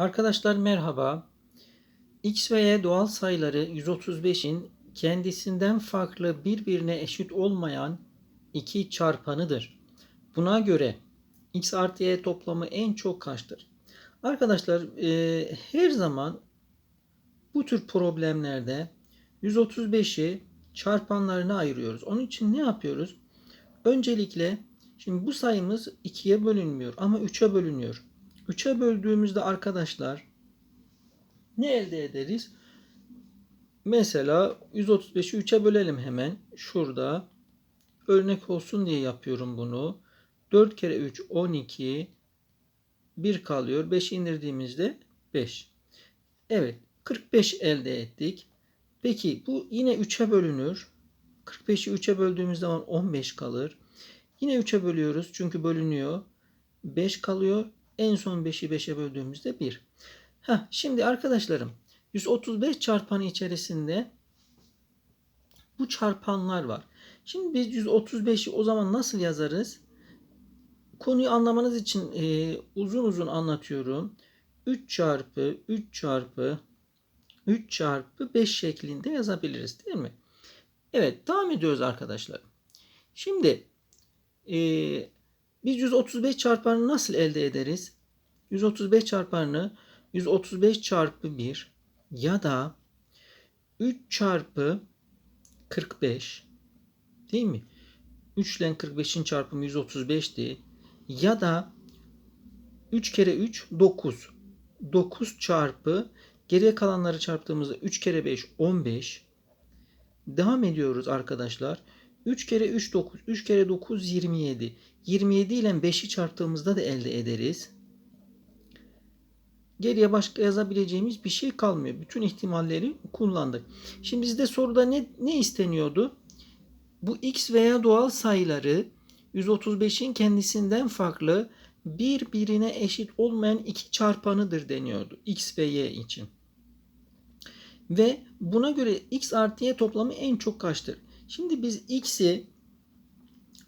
Arkadaşlar merhaba. X ve Y doğal sayıları 135'in kendisinden farklı birbirine eşit olmayan iki çarpanıdır. Buna göre X artı Y toplamı en çok kaçtır? Arkadaşlar e, her zaman bu tür problemlerde 135'i çarpanlarına ayırıyoruz. Onun için ne yapıyoruz? Öncelikle şimdi bu sayımız 2'ye bölünmüyor ama 3'e bölünüyor. 3'e böldüğümüzde arkadaşlar ne elde ederiz? Mesela 135'i 3'e bölelim hemen. Şurada örnek olsun diye yapıyorum bunu. 4 kere 3 12 1 kalıyor. 5 indirdiğimizde 5. Evet 45 elde ettik. Peki bu yine 3'e bölünür. 45'i 3'e böldüğümüz zaman 15 kalır. Yine 3'e bölüyoruz çünkü bölünüyor. 5 kalıyor. En son 5'i 5'e böldüğümüzde 1. Heh, şimdi arkadaşlarım 135 çarpanı içerisinde bu çarpanlar var. Şimdi biz 135'i o zaman nasıl yazarız? Konuyu anlamanız için e, uzun uzun anlatıyorum. 3 çarpı 3 çarpı 3 çarpı 5 şeklinde yazabiliriz değil mi? Evet devam ediyoruz arkadaşlar. Şimdi e, biz 135 çarpanını nasıl elde ederiz? 135 çarpanını 135 çarpı 1 ya da 3 çarpı 45 değil mi? 3 ile 45'in çarpımı 135'ti. Ya da 3 kere 3 9. 9 çarpı geriye kalanları çarptığımızda 3 kere 5 15. Devam ediyoruz arkadaşlar. 3 kere 3 9. 3 kere 9 27. 27 ile 5'i çarptığımızda da elde ederiz. Geriye başka yazabileceğimiz bir şey kalmıyor. Bütün ihtimalleri kullandık. Şimdi bizde soruda ne, ne isteniyordu? Bu x veya doğal sayıları 135'in kendisinden farklı birbirine eşit olmayan iki çarpanıdır deniyordu. X ve y için. Ve buna göre x artı y toplamı en çok kaçtır? Şimdi biz x'i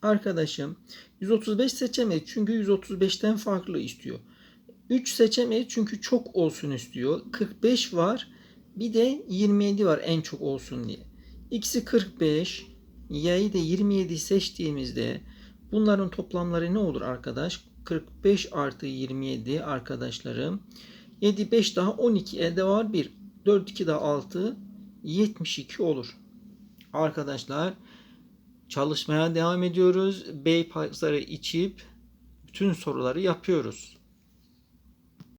arkadaşım 135 seçemeyiz. Çünkü 135'ten farklı istiyor. 3 seçemeyiz çünkü çok olsun istiyor. 45 var. Bir de 27 var en çok olsun diye. X'i 45, y'yi de 27 seçtiğimizde bunların toplamları ne olur arkadaş? 45 artı 27 arkadaşlarım. 7 5 daha 12 elde var 1. 4 2 daha 6 72 olur. Arkadaşlar çalışmaya devam ediyoruz. Bey pazarı içip bütün soruları yapıyoruz.